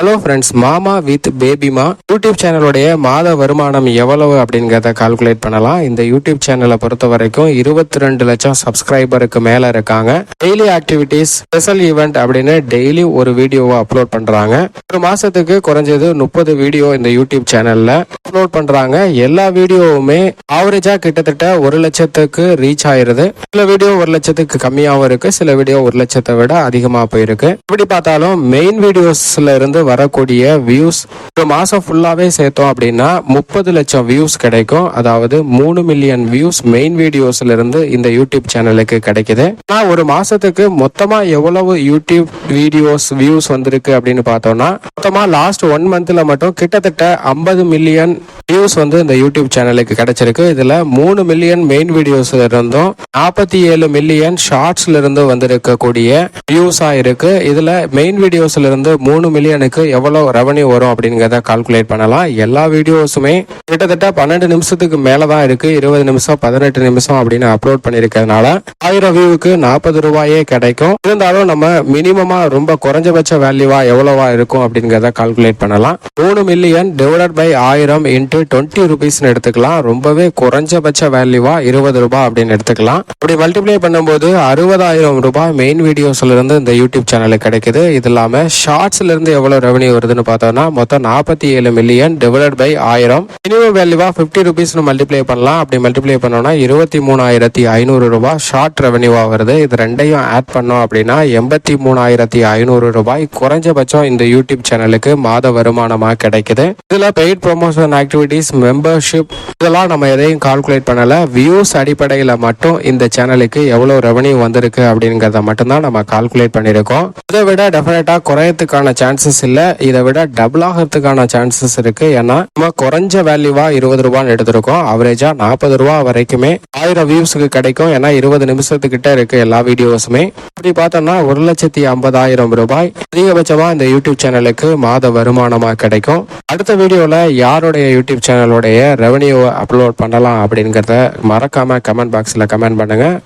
Hello friends மாமா with பேபிமா YouTube சேனலுடைய மாத வருமானம் எவ்வளவு அப்படிங்கிறத கால்குலேட் பண்ணலாம். இந்த யூடியூப் சேனலை பொறுத்த வரைக்கும் இருபத்தி ரெண்டு லட்சம் சப்ஸ்கிரைபருக்கு மேல இருக்காங்க. டெய்லி ஆக்டிவிட்டீஸ் ஸ்பெஷல் ஈவெண்ட் அப்படின்னு டெய்லி ஒரு வீடியோவை அப்லோட் பண்றாங்க. ஒரு மாசத்துக்கு குறைஞ்சது முப்பது வீடியோ இந்த யூடியூப் சேனல்ல அப்லோட் பண்றாங்க. எல்லா வீடியோவுமே ஆவரேஜா கிட்டத்தட்ட ஒரு லட்சத்துக்கு ரீச் ஆயிருது. சில வீடியோ ஒரு லட்சத்துக்கு கம்மியாகவும் இருக்கு. சில வீடியோ ஒரு லட்சத்தை விட அதிகமா போயிருக்கு. இப்படி பார்த்தாலும் மெயின் வீடியோஸ்ல இருந்து வரக்கூடிய வியூஸ் ஒரு மாசம் ஃபுல்லாவே சேர்த்தோம் அப்படின்னா முப்பது லட்சம் வியூஸ் கிடைக்கும். அதாவது மூணு மில்லியன் வியூஸ் மெயின் வீடியோஸ்ல இருந்து இந்த யூடியூப் சேனலுக்கு கிடைக்குது. ஆனா ஒரு மாசத்துக்கு மொத்தமா எவ்வளவு யூடியூப் வீடியோஸ் வியூஸ் வந்திருக்கு அப்படின்னு பார்த்தோம்னா மொத்தமா லாஸ்ட் ஒன் மந்த்ல மட்டும் கிட்டத்தட்ட ஐம்பது மில்லியன் வியூஸ் வந்து இந்த யூடியூப் சேனலுக்கு கிடைச்சிருக்கு. இதுல மூணு மில்லியன் மெயின் வீடியோஸ்ல இருந்தும் நாற்பத்தி ஏழு மில்லியன் ஷார்ட்ஸ்ல இருந்து வந்திருக்கக்கூடிய வியூஸா இருக்கு. இதுல மெயின் வீடியோஸ்ல இருந்து மூணு மில்லியனுக்கு எவ்வளவு ரெவன்யூ வரும் அப்படிங்கிறத கால்குலேட் பண்ணலாம். எல்லா வீடியோஸுமே கிட்டத்தட்ட பன்னெண்டு நிமிஷத்துக்கு மேலதான் இருக்கு. இருபது நிமிஷம் பதினெட்டு நிமிஷம் அப்படின்னு அப்லோட் பண்ணிருக்கிறதுனால ஆயிரம் வியூவுக்கு நாற்பது ரூபாயே கிடைக்கும். இருந்தாலும் நம்ம மினிமமா ரொம்ப குறைஞ்சபட்ச வேல்யூவா எவ்வளவா இருக்கும் அப்படிங்கிறத கால்குலேட் பண்ணலாம். மூணு மில்லியன் டிவைடட் பை ஆயிரம் இன்ட்டு டுவெண்ட்டி ருபீஸ்னு எடுத்துக்கலாம். ரொம்பவே குறைஞ்சபட்ச வேல்யூவா இருபது ரூபாய் அப்படின்னு எடுத்துக்கலாம். அப்படி மல்டிப்ளை பண்ணும்போது அறுபதாயிரம் ரூபாய் மெயின் வீடியோஸ்ல இருந்து இந்த யூடியூப் சேனலுக்கு கிடைக்குது. இது இல்லாம ஷார்ட்ஸ்ல இருந்து எவ்வளவு ரெவன்யூ வருதுன்னு பார்த்தோம்னா மொத்தம் நாற்பத்தி ஏழு மில்லியன் டிவைட் பை ஆயிரம். மினிமம் வேல்யூவா பிப்டி ருபீஸ்னு மல்டிப்ளை பண்ணலாம். அப்படி மல்டிப்ளை பண்ணோம்னா இருபத்தி மூணாயிரத்தி ஐநூறு ரூபாய் ஷார்ட் ரெவன்யூவா வருது. இது ரெண்டையும் ஆட் பண்ணோம் அப்படின்னா எண்பத்தி மூணாயிரத்தி ஐநூறு ரூபாய் குறைஞ்சபட்சம் இந்த யூடியூப் சேனலுக்கு மாத வருமானமா கிடைக்குது. இதுல பெய்ட் ப்ரொமோஷன் ஆக்டிவிட்டீஸ் மெம்பர்ஷிப் இதெல்லாம் நம்ம எதையும் கால்குலேட் பண்ணல. வியூஸ் அடிப்படையில் மட்டும் இந்த சேனலுக்கு எவ்வளவு ரெவன்யூ வந்திருக்கு அப்படிங்கிறத மட்டும்தான் நம்ம கால்குலேட் பண்ணியிருக்கோம். இதை விட டெஃபினட்டாக குறையத்துக்கான சான்சஸ் இல்ல. இதை விட டபுள் ஆகிறதுக்கான சான்சஸ் இருக்கு. ஏன்னா நம்ம குறைஞ்ச வேல்யூவா இருபது ரூபான்னு எடுத்திருக்கோம். அவரேஜா நாற்பது ரூபா வரைக்குமே ஆயிரம் வியூஸ்க்கு கிடைக்கும். ஏன்னா இருபது நிமிஷத்துக்கிட்ட இருக்கு எல்லா வீடியோஸுமே இப்படி பார்த்தோம்னா ஒரு லட்சத்தி ஐம்பதாயிரம் ரூபாய் அதிகபட்சமா இந்த யூடியூப் சேனலுக்கு மாத வருமானமா கிடைக்கும். அடுத்த வீடியோவில் யாருடைய யூடியூப் சேனலுடைய ரெவன்யூவை அப்லோட் பண்ணலாம் அப்படிங்கிறத மறக்காமல் கமெண்ட் பாக்ஸில் கமெண்ட் பண்ணுங்கள்